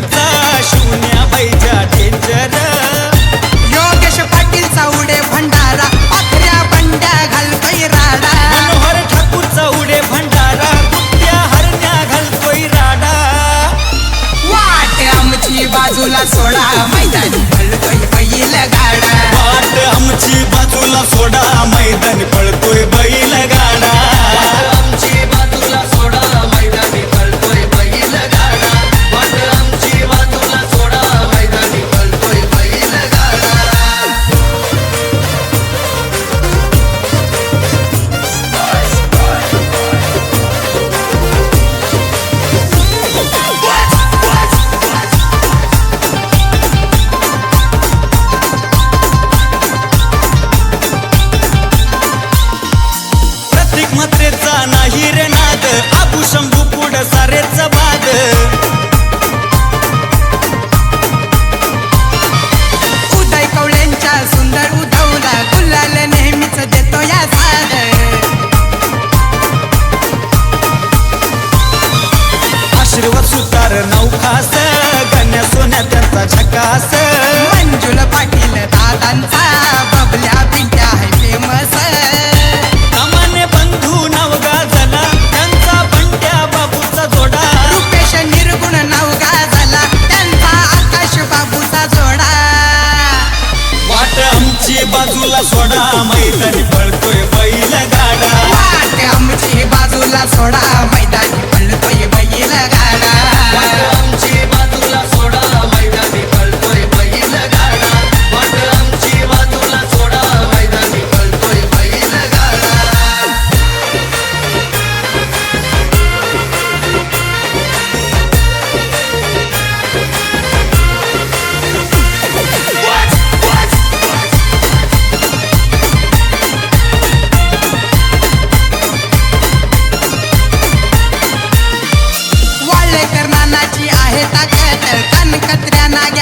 आमचा शून्या बाईच्या योगेश पाटील चौडे भंडारा पाखऱ्या बंड्या घालतोय राडा. मनोहर ठाकूर चौडे भंडारा कुठ्या हरण्या घालतोय राडा. आमची बाजूला सोडा मैदानी घालतोय बैल गाडा वाट आमची बाजूला सोडा मैदानी विश्वास मंजुल पाटील दादांचा बबल्या पिंट्या आहे फेमस कमाने बंधू नवगा झाला त्यांचा बंट्या बाबूचा जोडा. रुपेश निर्गुण नवगा झाला त्यांचा आकाश बाबूचा जोडा. वाट आमची बाजूला सोडा मैदानी पळतोय बैल गाडा वाट आमची बाजूला सोडा मैदानी पळतोय बैल गाडा वाट आमची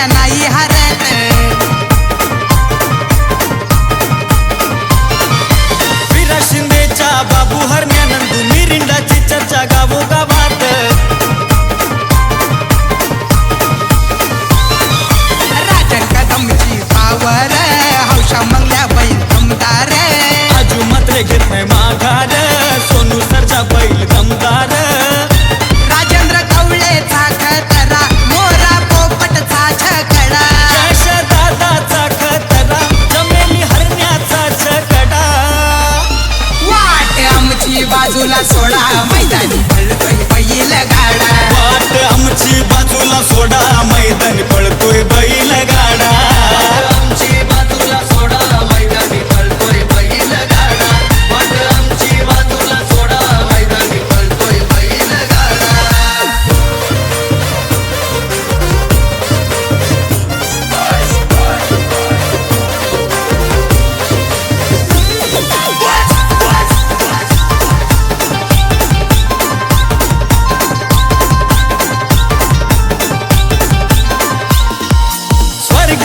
बनाई हर